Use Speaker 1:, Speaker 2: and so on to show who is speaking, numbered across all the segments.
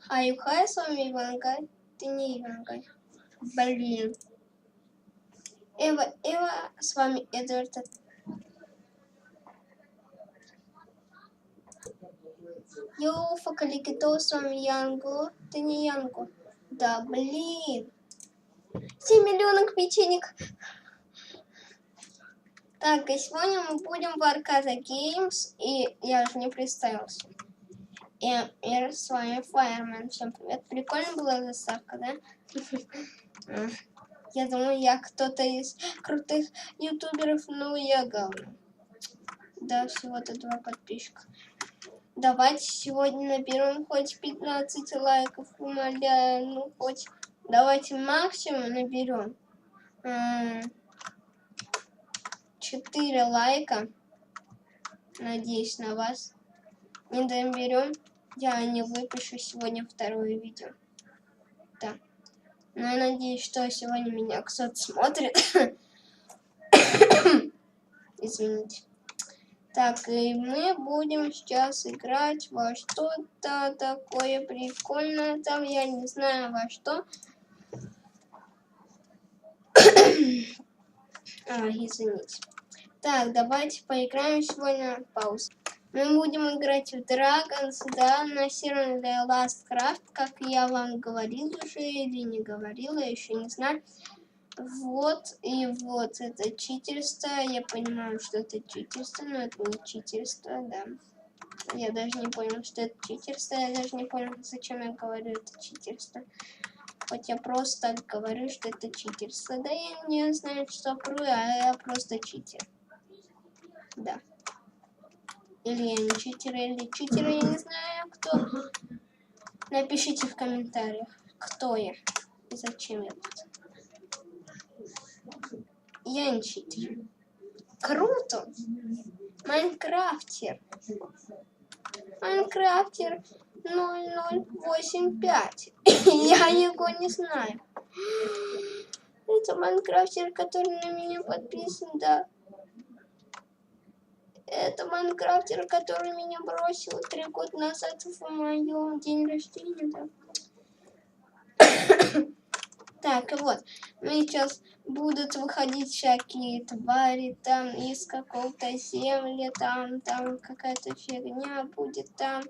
Speaker 1: Хай, хай, с вами Ивангай. Ты не Ивангай. Блин. Эва, Эва, с вами Эдвард. Йоу, Факаликито, с вами Янго. Ты не Янго. Да, блин. 7 миллионов печенек. Так, и сегодня мы будем в Arcade Games, и я же не представился. И, и с вами Fireman. Всем привет. Прикольно была заставка, да? Я думаю, я кто-то из крутых ютуберов, но я говно. Да, всего-то два подписчика. Давайте сегодня наберем хоть 15 лайков, умоляю. Ну, хоть давайте максимум наберем. 4 лайка. Надеюсь на вас. Не доберем. Я не выпишу сегодня второе видео. Да. Но я надеюсь, что сегодня меня кто-то смотрит. Извините. Так, и мы будем сейчас играть во что-то такое прикольное. Там я не знаю во что. а, извините. Так, давайте поиграем сегодня. Пауза. Мы будем играть в Dragons, да, на сервере Last Craft, как я вам говорил уже или не говорила, еще не знаю. Вот, и вот это читерство. Я понимаю, что это читерство, но это не читерство, да. Я даже не понял, что это читерство. Я даже не понял, зачем я говорю это читерство. Хоть я просто говорю, что это читерство. Да я не знаю, что про, а я просто читер. Да. Или я не читер, или читер, я не знаю, кто. Напишите в комментариях, кто я и зачем я тут. Я не читер. Круто! Майнкрафтер. Майнкрафтер 0085. Я его не знаю. Это Майнкрафтер, который на меня подписан, да. Это Майнкрафтер, который меня бросил три года назад в моем день рождения, да. Так, вот, сейчас будут выходить всякие твари там из какого-то земли, там, там какая-то фигня будет там.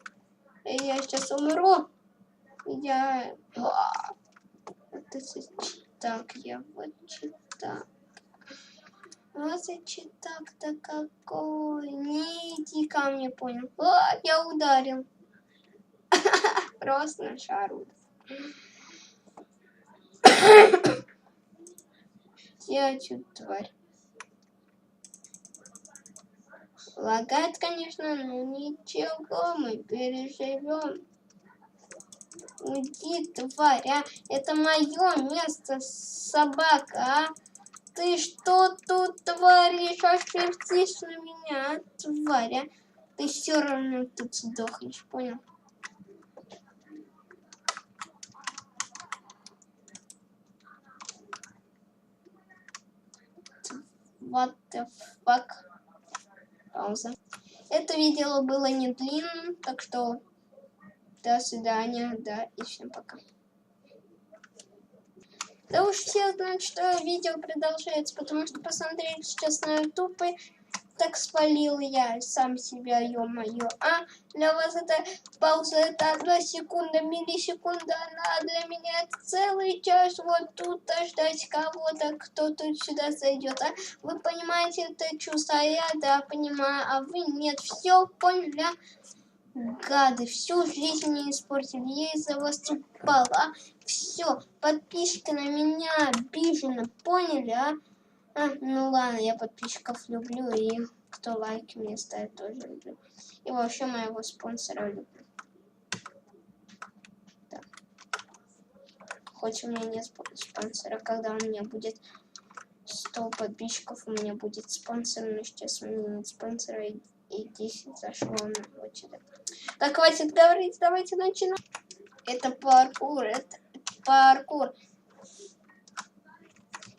Speaker 1: Я сейчас умру. Я... Это так, я вот читак. Вот читак-то какой. Не иди ко мне, понял. А, я ударил. Просто на шару. Я чуть тварь. Лагает, конечно, но ничего, мы переживем. Уйди, тварь, а? Это мое место, собака, а? Ты что тут творишь? Ошибись на меня, тварь, а? Ты все равно тут сдохнешь, понял? What the fuck? Пауза. Это видео было не длинным, так что до свидания, да, и всем пока. Да уж все знают, что видео продолжается, потому что посмотрели сейчас на и так спалил я сам себя, ё-моё. А для вас это пауза, это одна секунда, миллисекунда, а для меня целый час вот тут ждать кого-то, кто тут сюда зайдет. А вы понимаете это чувство, а я, да, понимаю, а вы нет. Все поняли, а? Гады, всю жизнь мне испортили, я из-за вас упала. А? Все, подписка на меня обижена, поняли, а? А, ну ладно, я подписчиков люблю, и кто лайки мне ставит, тоже люблю. И вообще моего спонсора люблю. Да. Хоть у меня нет спонсора, когда у меня будет 100 подписчиков, у меня будет спонсор, но сейчас у меня нет спонсора, и, и 10 зашло на очень. Так, хватит говорить, давайте начинаем. Это паркур, это паркур.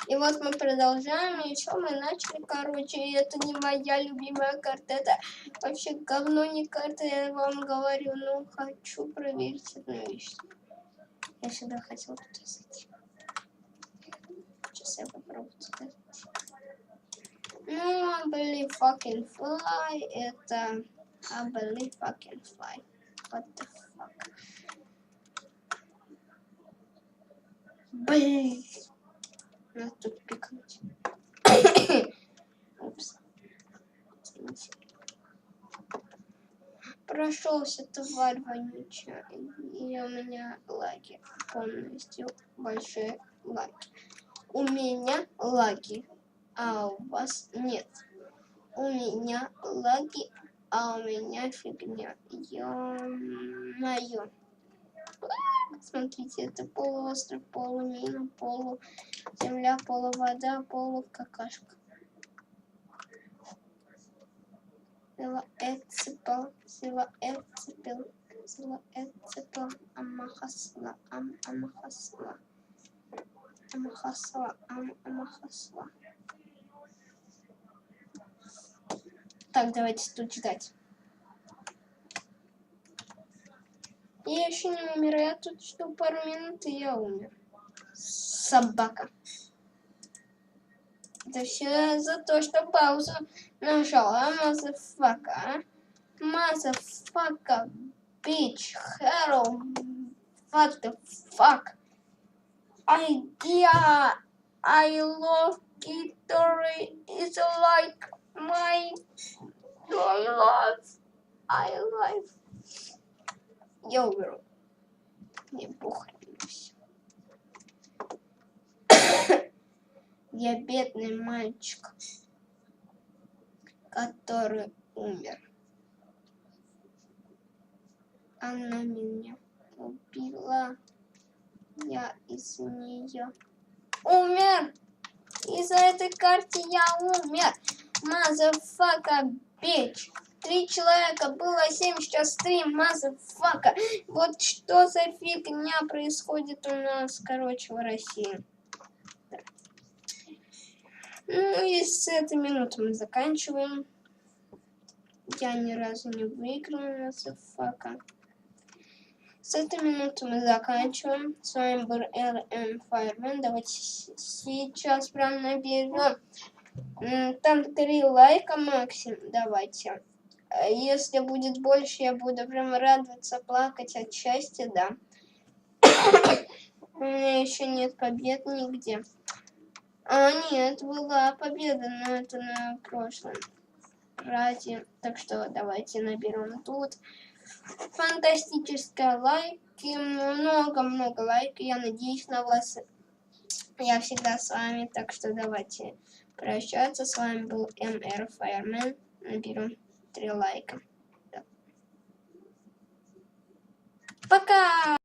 Speaker 1: И вот мы продолжаем, и что мы начали, короче, это не моя любимая карта, это вообще говно не карта, я вам говорю, но хочу проверить одну вещь. Я сюда хотел туда зайти. Сейчас я попробую туда зайти. Ну, I believe fucking fly, это I believe fucking fly. What the fuck? Блин. Надо тут пикнуть. Упс. Прошелся тварь вонючая. И у меня лаги. Полностью большие лаги. У меня лаги, а у вас нет. У меня лаги, а у меня фигня. Ё-моё. Смотрите, это полуостров, полумина, полу земля, полувода, полукакашка. Сила эцепел, сила эцепел, сила эцепел, амахасла, ам, амахасла. Амахасла, ам, амахасла. Так, давайте тут ждать. Я еще не умер, я тут жду пару минут, и я умер. Собака. Это все за то, что паузу нажала, мазафака. Мазафака, bitch, hello, what the fuck. Idea, I love guitar, it's like my, I love, I love. Я уберу. Мне похрен. Я бедный мальчик, который умер. Она меня убила. Я из нее умер. Из-за этой карты я умер. Мазафака, bitch. Три человека, было семь, сейчас три, мазафака. Вот что за фигня происходит у нас, короче, в России. Ну и с этой минуты мы заканчиваем. Я ни разу не выиграл, мазафака. С этой минуты мы заканчиваем. С вами был РМ Fireman. Давайте сейчас прям наберем. Там три лайка максимум. Давайте. А если будет больше, я буду прям радоваться, плакать от счастья, да. У меня еще нет побед нигде. А, нет, была победа, но это на прошлом ради. Так что давайте наберем тут. Фантастическое лайки, много-много лайков. Я надеюсь на вас. Я всегда с вами, так что давайте прощаться. С вами был МР Fireman. Наберем три лайка. Да. Пока!